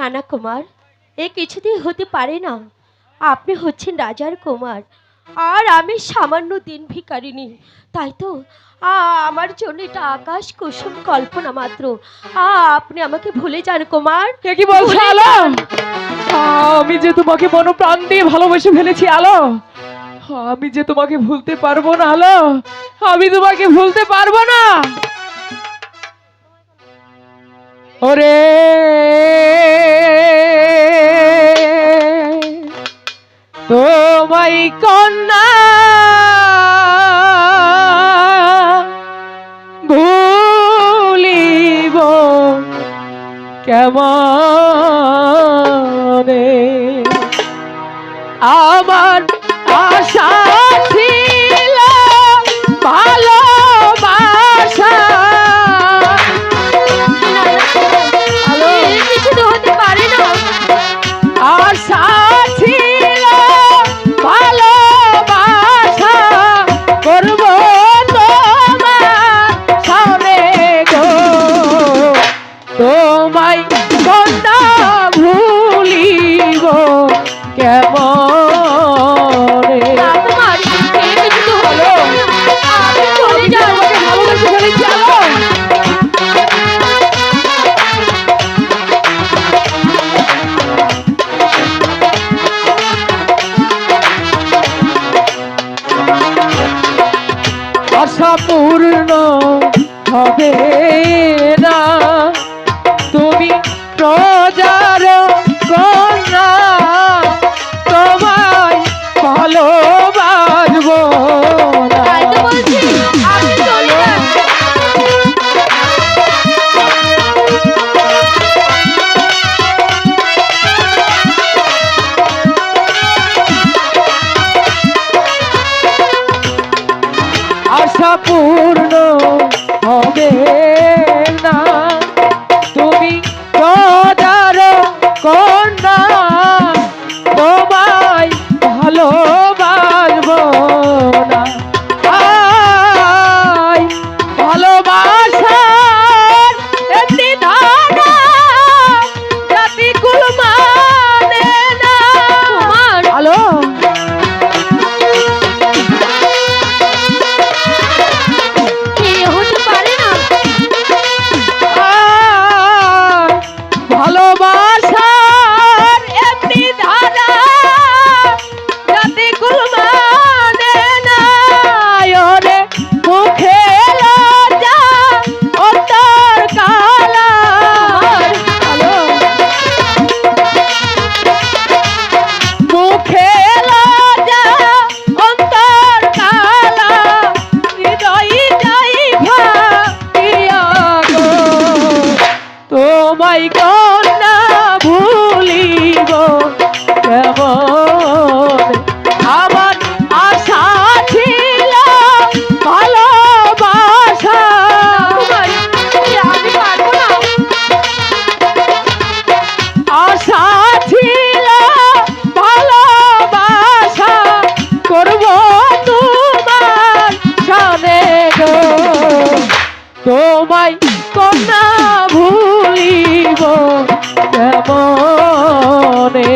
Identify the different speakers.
Speaker 1: নানা কুমার এ কিছুতেই হতে পারে না। আপনি হচ্ছেন রাজার কুমার আর আমি সামান্য দিন ভিকারিনী তাই তো আমার জন্য এটা আকাশ কুসুম কল্পনা মাত্র। আপনি আমাকে ভুলে যান কুমার।
Speaker 2: কে কি বলছো আলো আমি যে তোমাকে মন প্রাণ দিয়ে ভালোবেসে ফেলেছি আলো আমি যে তোমাকে ভুলতে পারব না আলো আমি তোমাকে ভুলতে পারব না। ওরে! তোমায় কন্যা। ভুলিব কেমন? আমার আশা পূর্ণ পূর্ণ হবে না। তোমায় কন্যা ভুলিব কেমন আমার আশা ছিল ভালোবাসা।
Speaker 1: না
Speaker 2: আশা ছিল ভালোবাসা। করব তোমার সামনে গো। তোমায় কন্যা ভুলিব কেমনে?